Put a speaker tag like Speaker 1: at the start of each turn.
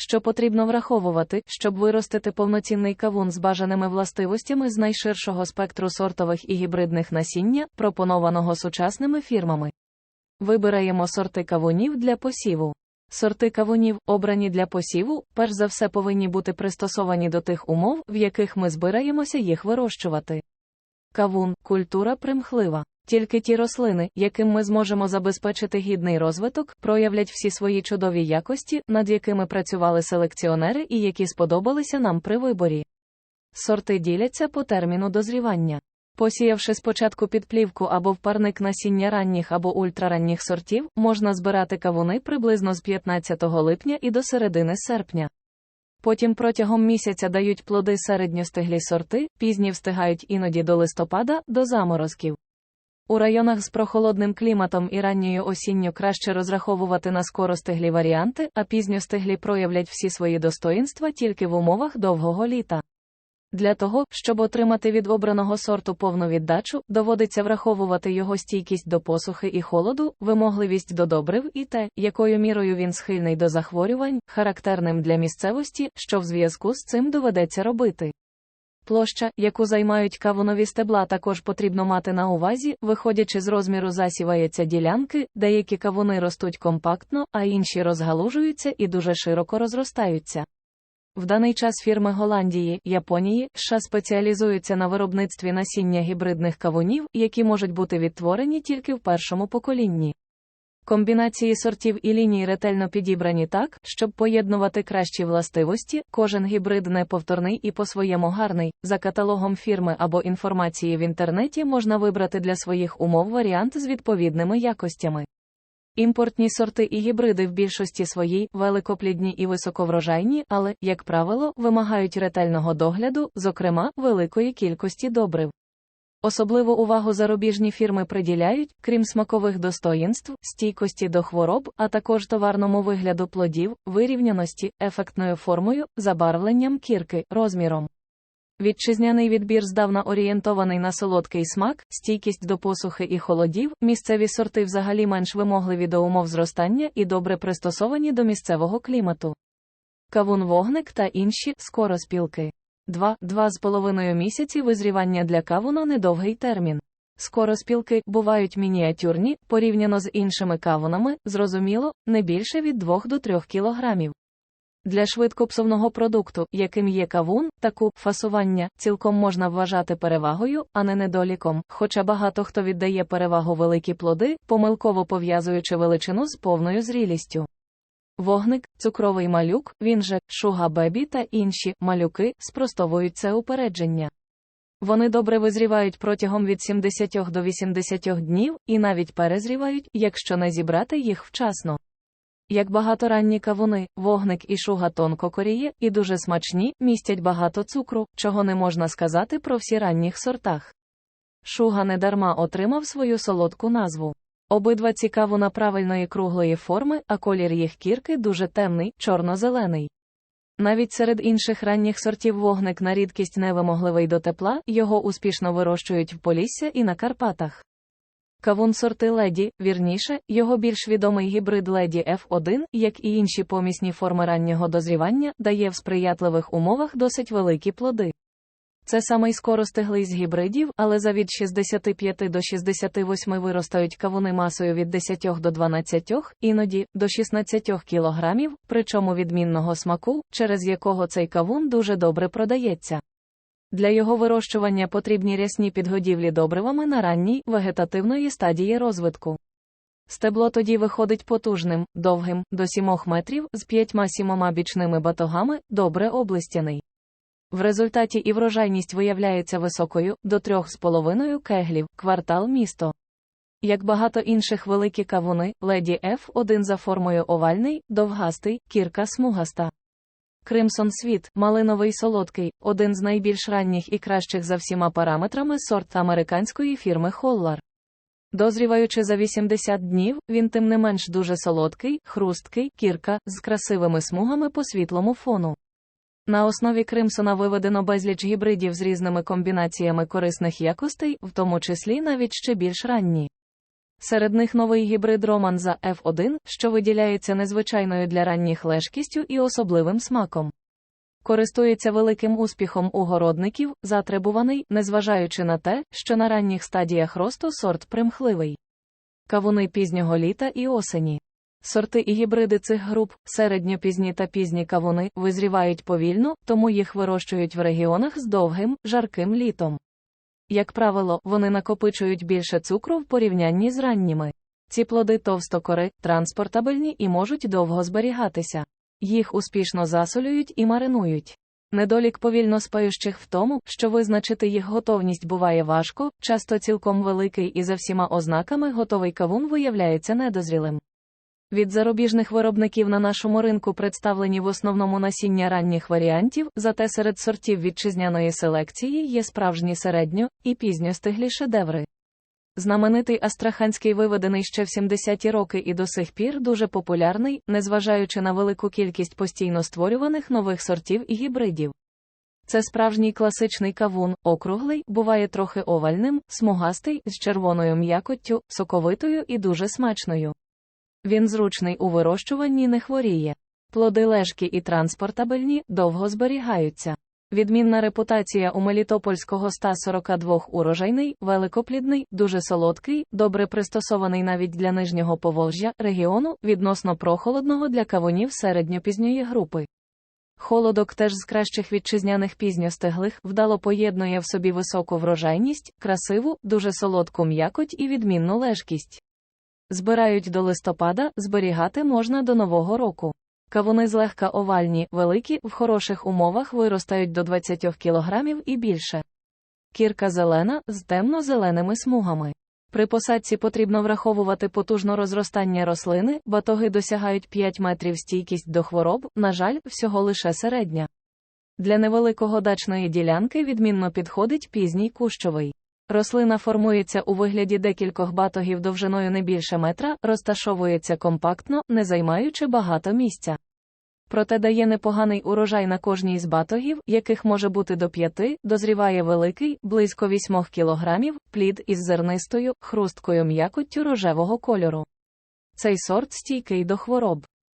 Speaker 1: що потрібно враховувати, щоб виростити повноцінний кавун з бажаними властивостями з найширшого спектру сортових і гібридних насіння, пропонованого сучасними фірмами. Вибираємо сорти кавунів для посіву. Сорти кавунів, обрані для посіву, перш за все повинні бути пристосовані до тих умов, в яких ми збираємося їх вирощувати. Кавун культура примхлива. Тільки ті рослини, яким ми зможемо забезпечити гідний розвиток, проявлять всі свої чудові якості, над якими працювали селекціонери і які сподобалися нам при виборі. Сорти діляться по терміну дозрівання. Посіявши спочатку підплівку або в парник насіння ранніх або ультраранніх сортів, можна збирати кавуни приблизно з 15 липня і до середини серпня. Потім протягом місяця дають плоди середньостиглі сорти, пізні встигають іноді до листопада, до заморозків. У районах з прохолодним кліматом і ранньою осінню краще розраховувати на скоростиглі варіанти, а пізньостиглі проявлять всі свої достоїнства тільки в умовах довгого літа. Для того, щоб отримати від обраного сорту повну віддачу, доводиться враховувати його стійкість до посухи і холоду, вимогливість до добрив і те, якою мірою він схильний до захворювань, характерним для місцевості, що в зв'язку з цим доведеться робити. Площа, яку займають кавунові стебла, також потрібно мати на увазі, виходячи з розміру засівається ділянки, деякі кавуни ростуть компактно, а інші розгалужуються і дуже широко розростаються. В даний час фірми Голландії, Японії, США спеціалізуються на виробництві насіння гібридних кавунів, які можуть бути відтворені тільки в першому поколінні. Комбінації сортів і ліній ретельно підібрані так, щоб поєднувати кращі властивості, кожен гібрид неповторний і по-своєму гарний. За каталогом фірми або інформації в інтернеті можна вибрати для своїх умов варіант з відповідними якостями. Імпортні сорти і гібриди в більшості своїй великоплідні і високоврожайні, але, як правило, вимагають ретельного догляду, зокрема, великої кількості добрив. Особливу увагу зарубіжні фірми приділяють, крім смакових достоїнств, стійкості до хвороб, а також товарному вигляду плодів, вирівняності, ефектною формою, забарвленням кірки, розміром. Вітчизняний відбір здавна орієнтований на солодкий смак, стійкість до посухи і холодів, місцеві сорти взагалі менш вимогливі до умов зростання і добре пристосовані до місцевого клімату. Кавун вогник та інші скороспілки. 2 2,5 місяці визрівання для кавуна недовгий термін. Скороспілки бувають мініатюрні, порівняно з іншими кавунами, зрозуміло, не більше від 2 до 3 кілограмів. Для швидкопсувного продукту, яким є кавун, таку фасування цілком можна вважати перевагою, а не недоліком, хоча багато хто віддає перевагу великі плоди, помилково пов'язуючи величину з повною зрілістю. Вогник, цукровий малюк, він же шуга бебі та інші малюки спростовують це упередження. Вони добре визрівають протягом від 70 до 80 днів і навіть перезрівають, якщо не зібрати їх вчасно. Як багаторанні кавуни, вогник і шуга тонко коріє і дуже смачні, містять багато цукру, чого не можна сказати про всі ранніх сортах. Шуга недарма отримав свою солодку назву. Обидва ці кавуна правильної круглої форми, а колір їх кірки дуже темний, чорно-зелений. Навіть серед інших ранніх сортів вогник на рідкість невимогливий до тепла, його успішно вирощують в Полісся і на Карпатах. Кавун сорти леді, вірніше, його більш відомий гібрид леді F1, як і інші помісні форми раннього дозрівання, дає в сприятливих умовах досить великі плоди. Це самий скоростиглий з гібридів, але за від 65 до 68 виростають кавуни масою від 10 до 12, іноді до 16 кілограмів, причому відмінного смаку, через якого цей кавун дуже добре продається. Для його вирощування потрібні рясні підгодівлі добривами на ранній вегетативної стадії розвитку. Стебло тоді виходить потужним, довгим, до 7 метрів, з 5-7 бічними батогами, добре облистяний. В результаті і врожайність виявляється високою, до 3,5 кеглів, квартал місто. Як багато інших великі кавуни, леді F1 за формою овальний, довгастий, кірка смугаста. Кримсон Світ, малиновий солодкий, один з найбільш ранніх і кращих за всіма параметрами сорт американської фірми Холлар. Дозріваючи за 80 днів, він тим не менш дуже солодкий, хрусткий, кірка, з красивими смугами по світлому фону. На основі Кримсона виведено безліч гібридів з різними комбінаціями корисних якостей, в тому числі навіть ще більш ранні. Серед них новий гібрид Романза F1, що виділяється незвичайною для ранніх лежкістю і особливим смаком. Користується великим успіхом у городників, затребуваний, незважаючи на те, що на ранніх стадіях росту сорт примхливий. Кавуни пізнього літа і осені. Сорти і гібриди цих груп, середньопізні та пізні кавуни, визрівають повільно, тому їх вирощують в регіонах з довгим, жарким літом. Як правило, вони накопичують більше цукру в порівнянні з ранніми. Ці плоди товстокори, транспортабельні і можуть довго зберігатися. Їх успішно засолюють і маринують. Недолік повільно спаючих в тому, що визначити їх готовність буває важко, часто цілком великий і за всіма ознаками готовий кавун виявляється недозрілим. Від зарубіжних виробників на нашому ринку представлені в основному насіння ранніх варіантів, зате серед сортів вітчизняної селекції є справжні середньо і пізньостиглі шедеври. Знаменитий астраханський виведений ще в 70-ті роки і до сих пір дуже популярний, незважаючи на велику кількість постійно створюваних нових сортів і гібридів. Це справжній класичний кавун, округлий, буває трохи овальним, смугастий, з червоною м'якоттю, соковитою і дуже смачною. Він зручний у вирощуванні не хворіє. Плоди лежкі і транспортабельні, довго зберігаються. Відмінна репутація у Мелітопольського 142 урожайний, великоплідний, дуже солодкий, добре пристосований навіть для нижнього Поволжя, регіону, відносно прохолодного для кавунів середньопізньої групи. Холодок теж з кращих вітчизняних пізньостеглих вдало поєднує в собі високу врожайність, красиву, дуже солодку м'якоть і відмінну лежкість. Збирають до листопада, зберігати можна до Нового року. Кавуни злегка овальні, великі, в хороших умовах виростають до 20 кг і більше. Кірка зелена з темно-зеленими смугами. При посадці потрібно враховувати потужно розростання рослини, батоги досягають 5 метрів стійкість до хвороб, на жаль, всього лише середня. Для невеликого дачної ділянки відмінно підходить пізній кущовий. Рослина формується у вигляді декількох батогів довжиною не більше метра, розташовується компактно, не займаючи багато місця. Проте дає непоганий урожай на кожній з батогів, яких може бути до п'яти, дозріває великий, близько 8 кілограмів, плід із зернистою, хрусткою м'якоттю рожевого кольору. Цей сорт стійкий до хвороб.